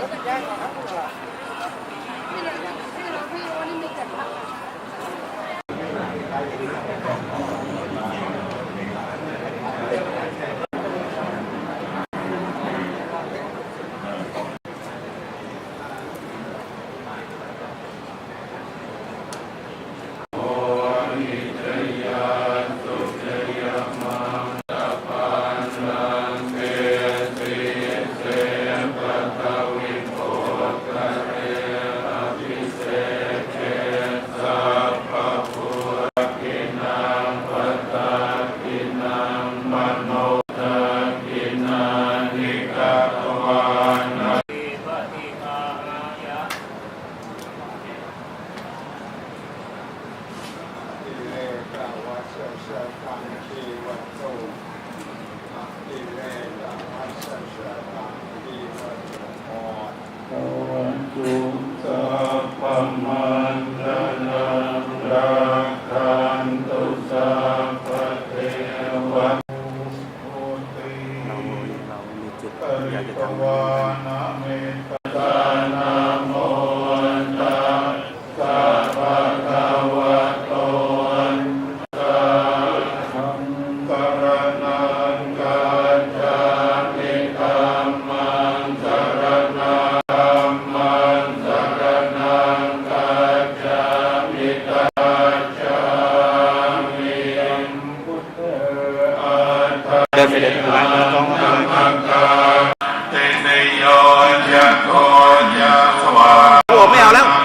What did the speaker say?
Thank you. อติเราเรามีจุดปอยากจะทำ เสด็จมาท้องฟ้าเตนโยยะโกยะสวาโอ้ไม่เอาแล้ว